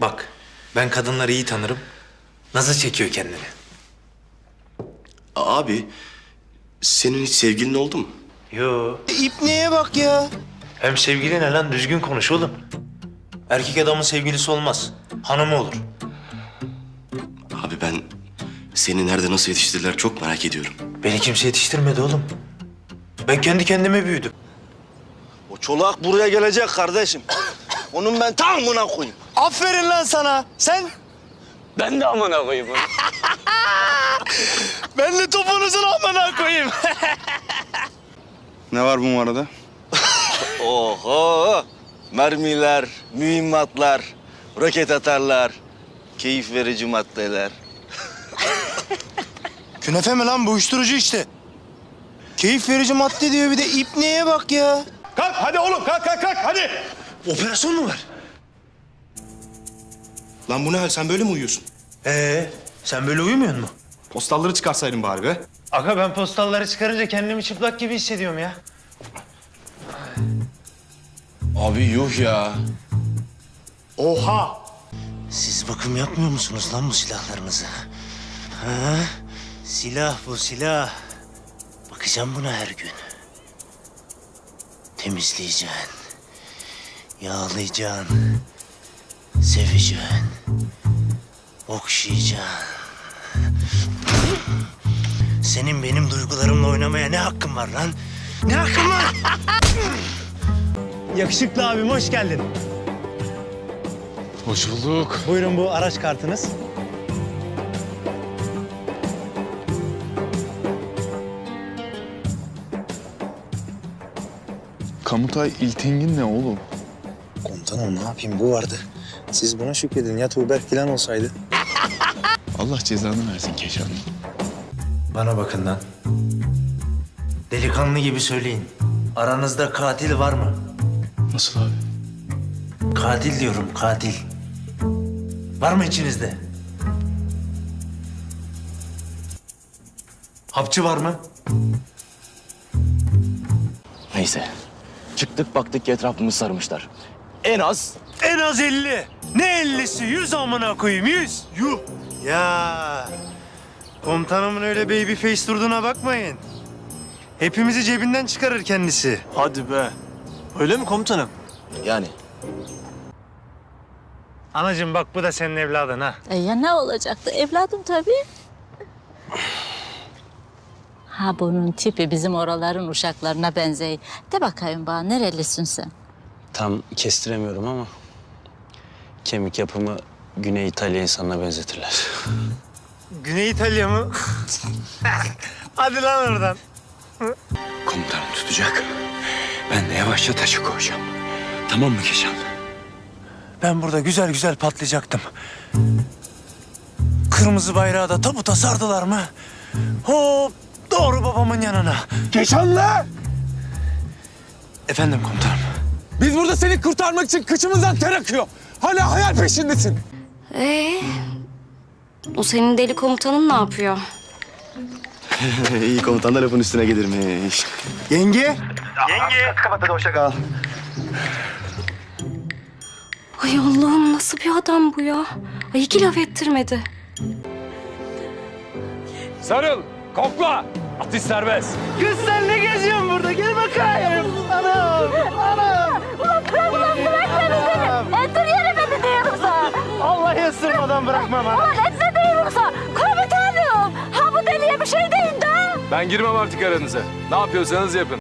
Bak ben kadınları iyi tanırım. Nasıl çekiyor kendini? Abi senin hiç sevgilin oldu mu? Yo. İpneye bak ya. Hem sevgili ne lan düzgün konuş oğlum. Erkek adamın sevgilisi olmaz. Hanımı olur. Abi ben seni nerede nasıl yetiştirdiler çok merak ediyorum. Beni kimse yetiştirmedi oğlum. Ben kendi kendime büyüdüm. O çolak buraya gelecek kardeşim. Onun ben tamamına koyayım. Aferin lan sana. Sen? Ben de amına koyayım onu. Ben de topunuzun amına koyayım. Ne var bu arada? Oho! Mermiler, mühimmatlar, roket atarlar, keyif verici maddeler. Künefe mi lan bu uyuşturucu işte. Keyif verici madde diyor bir de ipneye bak ya. Kalk hadi oğlum kalk kalk kalk hadi. Operasyon mu var? Lan bu ne hal sen böyle mi uyuyorsun? Ee, sen böyle uyumuyor musun? Postalları çıkarsaydın bari be. Aga ben postalları çıkarınca kendimi çıplak gibi hissediyorum ya. Abi yuh ya. Oha. Siz bakım yapmıyor musunuz lan bu silahlarınıza? Ha? Silah bu silah. Bakacağım buna her gün. Temizleyeceksin. Yağlayacaksın. Seveceksin. Okşayacaksın. Senin benim duygularımla oynamaya ne hakkın var lan? Ne hakkın var? Yakışıklı abim hoş geldin. Hoş bulduk. Buyurun bu araç kartınız. Kamutay İltingin ne oğlum? Komutanım ne yapayım bu vardı. Siz buna şükredin ya Tuğberk falan olsaydı. Allah cezanı versin Keşan. Bana bakın lan. Delikanlı gibi söyleyin. Aranızda katil var mı? Nasıl abi? Katil diyorum katil. Var mı içinizde? Hapçı var mı? Neyse. Çıktık baktık ki etrafımız sarmışlar. En az En az 50. Ne 50'si? 100 amına koyayım 100. Yuh. Ya. Komutanımın öyle baby face durduğuna bakmayın. Hepimizi cebinden çıkarır kendisi. Hadi be. Öyle mi komutanım? yani. Anacığım bak bu da senin evladın ha. E ya ne olacaktı? Evladım tabii. Ha bunun tipi bizim oraların uşaklarına benzeyi. De bakayım bana nerelisin sen? Tam kestiremiyorum ama kemik yapımı Güney İtalya insanına benzetirler. Güney İtalya mı? Hadi lan oradan. Komutanım tutacak. Ben de yavaşça taşı koyacağım. Tamam mı Keşan? Ben burada güzel güzel patlayacaktım. Kırmızı bayrağı da tabuta sardılar mı? Hop doğru babamın yanına. Keşanlı! Efendim komutanım. Biz burada seni kurtarmak için kıçımızdan ter akıyor. Hala hayal peşindesin. Ee, o senin deli komutanın ne yapıyor? İyi komutan da lafın üstüne gelirmiş. Yenge. Ay Allah'ım nasıl bir adam bu ya? Ay iki laf ettirmedi. Sarıl, kokla. Atış serbest. Kız sen ne geziyorsun burada? Gel bırakmam ha. Ulan etme diyorum sana. Komutanım. Ha bu deliye bir şey değil de. Ben girmem artık aranıza. Ne yapıyorsanız yapın.